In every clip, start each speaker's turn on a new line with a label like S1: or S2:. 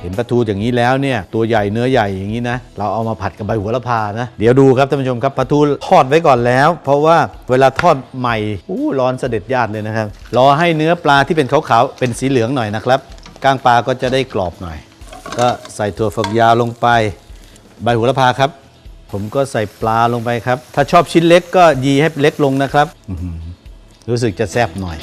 S1: เห็นปลาทูอย่างนี้แล้วเนี่ยตัวใหญ่เนื้อใหญ่อย่างนี้นะเราเอามาผัดกับใบหัวละพานะ เดี๋ยวดูครับท่านผู้ชมครับปลาทูทอดไว้ก่อนแล้ว เพราะว่าเวลาทอดใหม่อู้ร้อนเสด็จญาติเลยนะครับรอให้เนื้อปลาที่เป็นขาวๆเป็นสีเหลืองหน่อยนะครับก้างปลาก็จะได้กรอบหน่อย ก็ใส่ถั่วฝักยาวลงไป ใบหัวละพาครับ ผมก็ใส่ปลาลงไปครับ ถ้าชอบชิ้นเล็กก็ยีให้เล็กลงนะครับ รู้สึกจะแซ่บหน่อย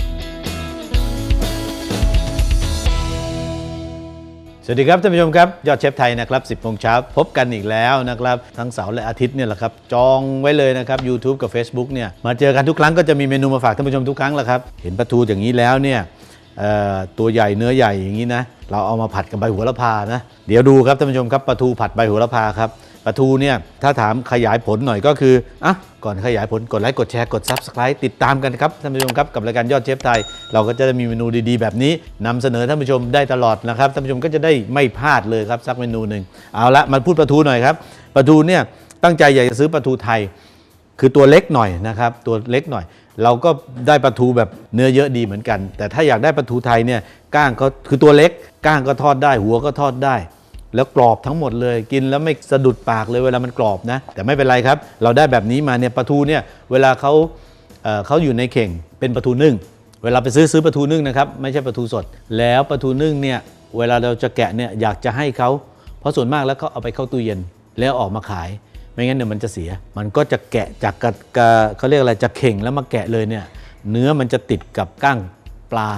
S1: สวัสดีครับท่านผู้ชมครับ ยอดเชฟไทยนะครับ 10โมงเช้าพบกันอีกแล้วนะครับทั้งเสาร์และอาทิตย์เนี่ยแหละครับจองไว้เลยนะครับ YouTube กับ Facebook เนี่ยมาเจอกันทุกครั้งก็จะมีเมนูมาฝากท่านผู้ชมทุกครั้งแหละครับเห็นปลาทูอย่างนี้แล้วเนี่ยตัวใหญ่เนื้อใหญ่อย่างนี้นะเราเอามาผัดกับใบหัวละพานะเดี๋ยวดูครับท่านผู้ชมครับปลาทูผัดใบหัวละพาครับ ปลาทูเนี่ยถ้าถามขยายผลหน่อยก็คืออะก่อนขยายผลกดไลค์กดแชร์กด Subscribe ติดตามกันครับท่านผู้ชมครับกับรายการยอดเชฟไทย เราก็จะได้มีเมนูดีๆ แบบนี้นำเสนอท่านผู้ชมได้ตลอดนะครับท่านผู้ชมก็จะได้ไม่พลาดเลยครับสักเมนูหนึ่งเอาละมาพูดปลาทูหน่อยครับปลาทูเนี่ยตั้งใจอยากจะซื้อปลาทูไทย คือตัวเล็กหน่อยนะครับตัวเล็กหน่อย เราก็ได้ปลาทูแบบเนื้อเยอะดีเหมือนกัน แต่ถ้าอยากได้ปลาทูไทยเนี่ยก้างก็คือตัวเล็กก้างก็ทอดได้หัวก็ทอดได้ แล้วกรอบทั้งหมดเลย กินแล้วไม่สะดุดปากเลยเวลามันกรอบนะ แต่ไม่เป็นไรครับ เราได้แบบนี้มาเนี่ยปลาทูเนี่ยเวลาเขาเเขาอยู่ในเข่งเป็นปลาทูนึ่ง เวลาไปซื้อซื้อปลาทูนึ่งนะครับไม่ใช่ปลาทูสด แล้วปลาทูนึ่งเนี่ยเวลาเราจะแกะเนี่ยอยากจะให้เขาเพราะส่วนมากแล้วเขาเอาไปเข้าตู้เย็นแล้วออกมาขายไม่งั้นเดี๋ยวมันจะเสีย มันก็จะแกะจากกระกระเขาเรียกอะไรจะเข่งแล้วมาแกะเลยเนี่ยเนื้อมันจะติดกับก้างปลา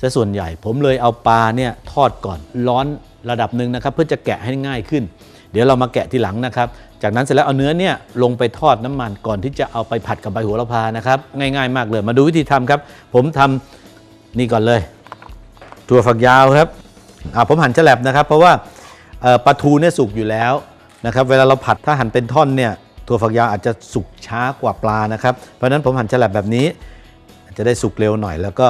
S1: ซะส่วนใหญ่ ผมเลยเอาปลาเนี่ยทอดก่อนร้อนระดับหนึ่งนะครับ เพื่อจะแกะให้ง่ายขึ้น เดี๋ยวเรามาแกะทีหลังนะครับ จากนั้นเสร็จแล้วเอาเนื้อเนี่ยลงไปทอดน้ำมันก่อนที่จะเอาไปผัดกับใบโหัวละพานะครับ ง่ายๆ มากเลยมาดูวิธีทำครับ ผมทำนี่ก่อนเลยถั่วฝักยาวครับผมหั่นฉลับนะครับ เพราะว่าปลาทูเนี่ยสุกอยู่แล้วนะครับ เวลาเราผัดถ้าหั่นเป็นท่อนเนี่ยถั่วฝักยาวอาจจะสุกช้ากว่าปลานะครับ เพราะฉะนั้นผมหั่นฉลับแบบนี้ จะได้สุกเร็วหน่อยแล้วก็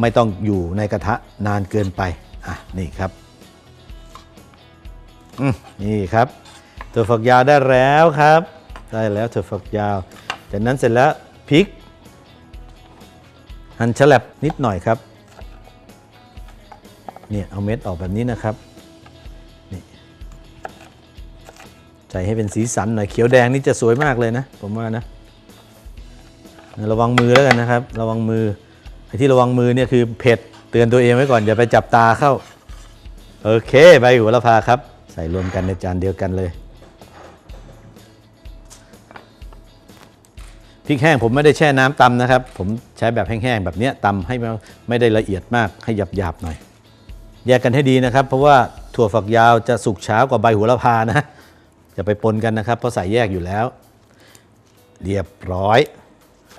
S1: ไม่ต้องอยู่ในกระทะนานเกินไป อะ นี่ครับ นี่ครับถั่วฝักยาวได้แล้วครับ ได้แล้วถั่วฝักยาว จากนั้นเสร็จแล้วพริก หั่นฉลับนิดหน่อยครับเนี่ยเอาเม็ดออกแบบนี้นะครับนี่ใส่ให้เป็นสีสันหน่อยเขียวแดงนี่จะสวยมากเลยนะ ผมว่านะ ระวังมือแล้วกันนะครับ ระวังมือไอ้ที่ระวังมือเนี่ยคือเผ็ดเตือนตัวเองไว้ก่อนอย่าไปจับตาเข้า โอเคใบหัวละพาครับ ใส่รวมกันในจานเดียวกันเลยพริกแห้งผมไม่ได้แช่น้ำตำนะครับ ผมใช้แบบแห้งๆแบบเนี้ยตำให้ไม่ได้ละเอียดมากให้หยาบๆหน่อย แยกกันให้ดีนะครับ เพราะว่าถั่วฝักยาวจะสุกช้ากว่าใบหัวละพานะอย่าไปปนกันนะครับ เพราะใส่แยกอยู่แล้ว เรียบร้อย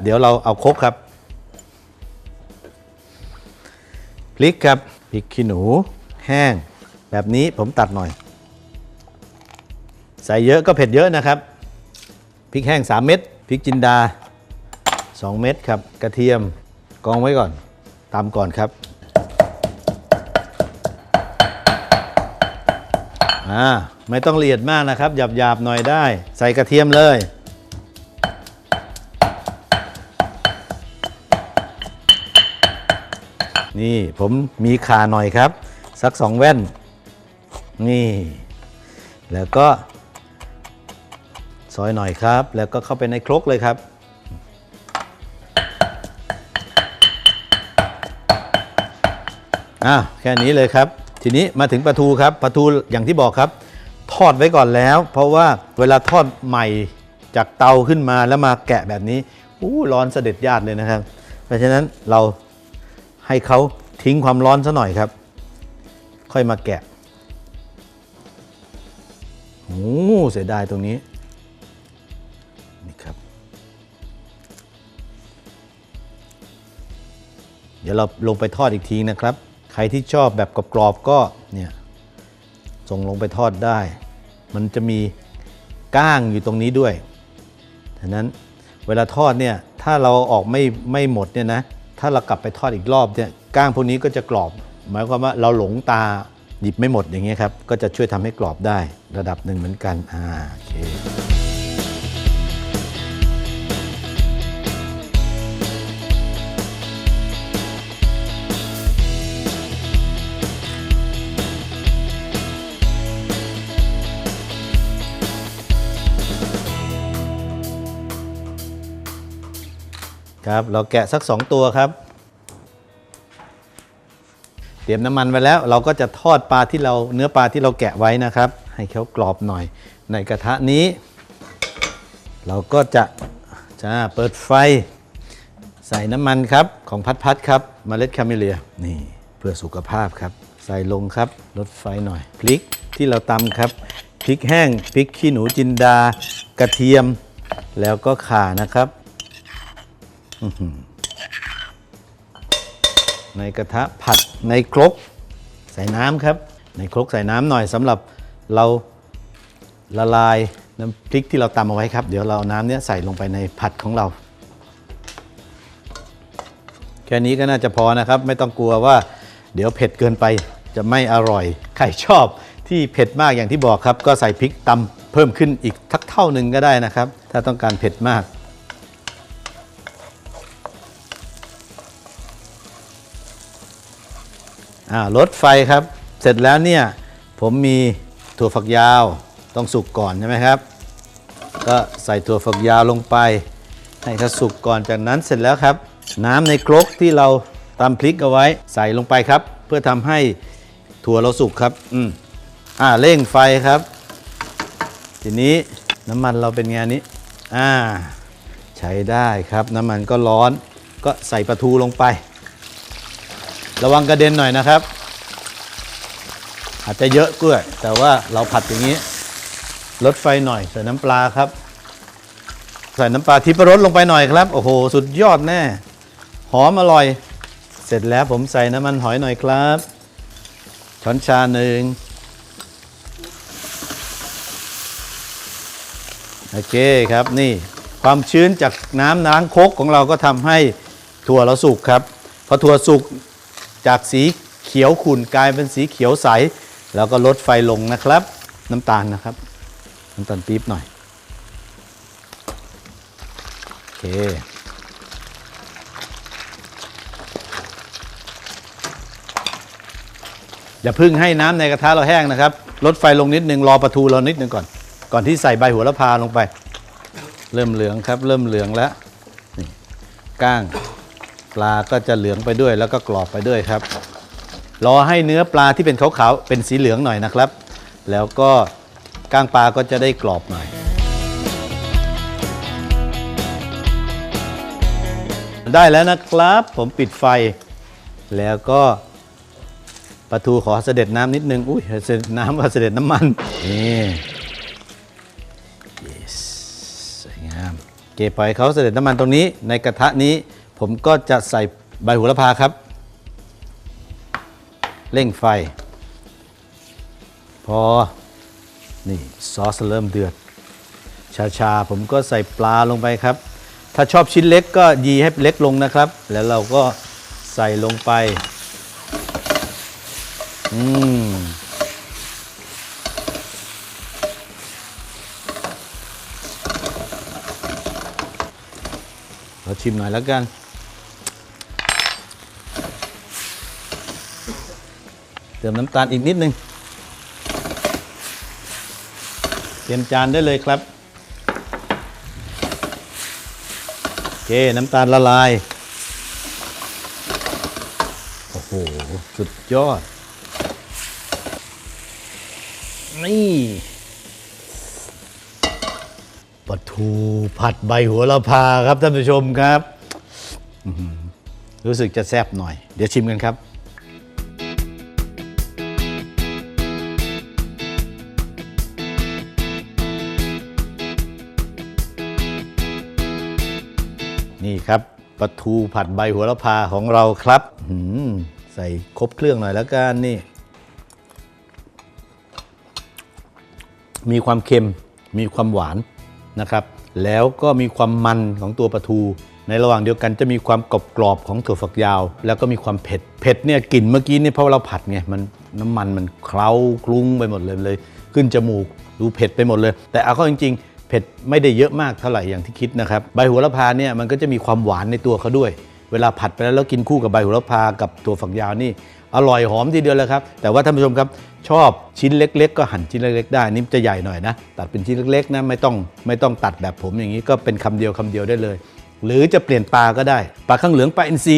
S1: เดี๋ยวเราเอาครกครับพริกครับพริกขี้หนู แห้ง แบบนี้ผมตัดหน่อย ใส่เยอะก็เผ็ดเยอะนะครับพริกแห้ง 3 เม็ดพริกจินดา 2 เม็ดครับ กระเทียมกองไว้ก่อนตำก่อนครับอ่าไม่ต้องละเอียดมากนะครับ หยาบๆหน่อยได้ ใส่กระเทียมเลยนี่ผมมีขาหน่อยครับ สักสองแว่น นี่ แล้วก็ ซอยหน่อยครับ แล้วก็เข้าไปในครกเลยครับอะแค่นี้เลยครับ ทีนี้มาถึงปลาทูครับปลาทูอย่างที่บอกครับ ทอดไว้ก่อนแล้ว เพราะว่าเวลาทอดใหม่จากเตาขึ้นมาแล้วมาแกะแบบนี้อู้ร้อนเสด็จญาติเลยนะครับ เพราะฉะนั้นเราให้เขาทิ้งความร้อนซะหน่อยครับ ค่อยมาแกะโอ้เสียดายตรงนี้ เดี๋ยวเราลงไปทอดอีกทีนะครับ ใครที่ชอบแบบกรอบๆก็เนี่ยส่งลงไปทอดได้ มันจะมีก้างอยู่ตรงนี้ด้วยฉะนั้นเวลาทอดเนี่ยถ้าเราออกไม่ไม่หมดเนี่ยนะถ้าเรากลับไปทอดอีกรอบเนี่ยก้างพวกนี้ก็จะกรอบ หมายความว่าเราหลงตาหยิบไม่หมดอย่างเงี้ยครับ ก็จะช่วยทำให้กรอบได้ระดับหนึ่งเหมือนกันอ่าโอเค ครับ เราแกะสัก 2 ตัวครับ เตรียมน้ำมันไว้แล้วเราก็จะทอดปลาที่เราเนื้อปลาที่เราแกะไว้นะครับ ให้เขากรอบหน่อย ในกระทะนี้ เราก็จะจะเปิดไฟ ใส่น้ำมันครับของพัดพัดครับมเมล็ดคาเมเลียนี่เพื่อสุขภาพครับ ใส่ลงครับลดไฟหน่อยพริกที่เราตำครับพริกแห้งพริกขี้หนูจินดา กระเทียมแล้วก็ข่านะครับ ในกระทะผัดในครกใส่น้ำครับ ในครกใส่น้ำหน่อยสำหรับเราละลายน้ำพริกที่เราตำเอาไว้ครับ เดี๋ยวเราน้ำเนี้ยใส่ลงไปในผัดของเรา แค่นี้ก็น่าจะพอนะครับ ไม่ต้องกลัวว่า เดี๋ยวเผ็ดเกินไปจะไม่อร่อย ใครชอบที่เผ็ดมากอย่างที่บอกครับ ก็ใส่พริกตำเพิ่มขึ้นอีกทักเท่าหนึ่งก็ได้นะครับ ถ้าต้องการเผ็ดมาก ลดไฟครับ เสร็จแล้วเนี่ยผมมีถั่วฝักยาวต้องสุกก่อนใช่ไหมครับ ก็ใส่ถั่วฝักยาวลงไปให้เขาสุกก่อนจากนั้นเสร็จแล้วครับ น้ำในครกที่เราตำพริกเอาไว้ใส่ลงไปครับ เพื่อทำให้ถั่วเราสุกครับ อืมอ่าเร่งไฟครับ ทีนี้น้ำมันเราเป็นไงนี้อ่า ใช้ได้ครับ น้ำมันก็ร้อน ก็ใส่ปลาทูลงไป ระวังกระเด็นหน่อยนะครับ อาจจะเยอะด้วยแต่ว่าเราผัดอย่างนี้ลดไฟหน่อยใส่น้ำปลาครับ ใส่น้ำปลาทิพรสลงไปหน่อยครับ โอ้โห สุดยอดแน่ หอมอร่อย เสร็จแล้วผมใส่น้ำมันหอยหน่อยครับ ช้อนชาหนึ่งโอเคครับนี่ความชื้นจากน้ำล้างคกของเราก็ทำให้ถั่วเราสุกครับ พอถั่วสุก จากสีเขียวขุ่นกลายเป็นสีเขียวใส แล้วก็ลดไฟลงนะครับ น้ำตาลนะครับน้ำตาลปี๊บหน่อยโอเคอย่าพึ่งให้น้ำในกระทะเราแห้งนะครับลดไฟลงนิดนึงรอปลาทูเรานิดนึงก่อน ก่อนที่ใส่ใบหัวละพาลงไป เริ่มเหลืองครับ เริ่มเหลืองแล้วนี่ก้าง ปลาก็จะเหลืองไปด้วยแล้วก็กรอบไปด้วยครับ รอให้เนื้อปลาที่เป็นขาวๆเป็นสีเหลืองหน่อยนะครับ แล้วก็ก้างปลาก็จะได้กรอบหน่อย ได้แล้วนะครับ ผมปิดไฟ แล้วก็ปลาทูขอเสด็จน้ำนิดนึง อุ้ยเสด็จน้ำว่าเสด็จน้ำมัน นี่ yes สวยงาม เก็บปล่อยเขาเสด็จน้ำมันตรงนี้ในกระทะนี้ ผมก็จะใส่ใบโหระพาครับ เร่งไฟ พอ นี่ซอสเริ่มเดือด ชาๆ ผมก็ใส่ปลาลงไปครับ ถ้าชอบชิ้นเล็กก็ยีให้เล็กลงนะครับ แล้วเราก็ใส่ลงไป อืมเราชิมหน่อยแล้วกัน ติมน้ำตาลอีกนิดนึงเตรียมจานได้เลยครับโอเคน้ำตาลละลาย โอ้โห สุดยอด นี่ปลาทูผัดใบหัวละพาครับท่านผู้ชมครับ รู้สึกจะแซ่บหน่อย เดี๋ยวชิมกันครับ นี่ครับปลาทูผัดใบหัวละพาของเราครับใส่ครบเครื่องหน่อยแล้วกันนี่ มีความเค็มมีความหวานนะครับ แล้วก็มีความมันของตัวปลาทู ในระหว่างเดียวกันจะมีความกรอบกรอบของถั่วฝักยาว แล้วก็มีความเผ็ดเผ็ดเนี่ยกลิ่นเมื่อกี้เนี่ยเพราะเราผัดไงมันน้ำมันมันเคล้าคลุ้งไปหมดเลยเลย ขึ้นจมูกดูเผ็ดไปหมดเลย แต่เอาเข้าจริงๆ เผ็ดไม่ได้เยอะมากเท่าไหร่อย่างที่คิดนะครับ ใบโหัวละพาเนี่ยมันก็จะมีความหวานในตัวเขาด้วย เวลาผัดไปแล้วแล้วกินคู่กับใบโหัวละพากับถั่วฝักยาวนี่ อร่อยหอมทีเดียวเลยครับ แต่ว่าท่านผู้ชมครับชอบชิ้นเล็ก ๆ ก็หั่นชิ้นเล็ก ๆ ได้นี่จะใหญ่หน่อยนะ ตัดเป็นชิ้นเล็กๆนะไม่ต้องไม่ต้องตัดแบบผมอย่างนี้ก็เป็นคำเดียวคำเดียวได้เลย หรือจะเปลี่ยนปลาก็ได้ปลาข้างเหลืองปลาอินทรี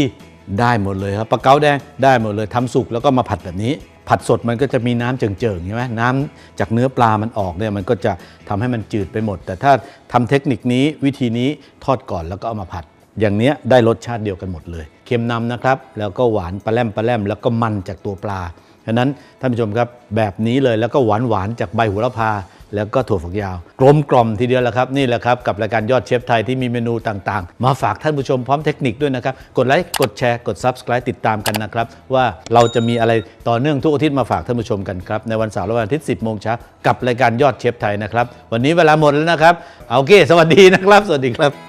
S1: ได้หมดเลยครับปลาเก๋าแดงได้หมดเลยทำสุกแล้วก็มาผัดแบบนี้ ผัดสดมันก็จะมีน้ำเจิ่งๆใช่ไหมน้ำจากเนื้อปลามันออกเนี่ยมันก็จะทำให้มันจืดไปหมด แต่ถ้าทำเทคนิคนี้วิธีนี้ทอดก่อนแล้วก็เอามาผัด อย่างเนี้ยได้รสชาติเดียวกันหมดเลย เค็มนำนะครับ แล้วก็หวานปลาแรมปลาแรมแล้วก็มันจากตัวปลา ฉะนั้นท่านผู้ชมครับแบบนี้เลยแล้วก็หวานหวานจากใบโหระพา แล้วก็ถั่วฝักยาว กลมกล่อมทีเดียวแหละครับนี่แหละครับกับรายการยอดเชฟไทยที่มีเมนูต่างๆ มาฝากท่านผู้ชมพร้อมเทคนิคด้วยนะครับ กดไลค์กดแชร์กด Subscribe ติดตามกันนะครับ ว่าเราจะมีอะไรต่อเนื่องทุกอาทิตย์มาฝากท่านผู้ชมกันครับในวันเสาร์และวันอาทิตย์ 10 โมงเช้ากับรายการยอดเชฟไทยนะครับวันนี้เวลาหมดแล้วนะครับเอาโอเคสวัสดีนะครับ สวัสดีครับ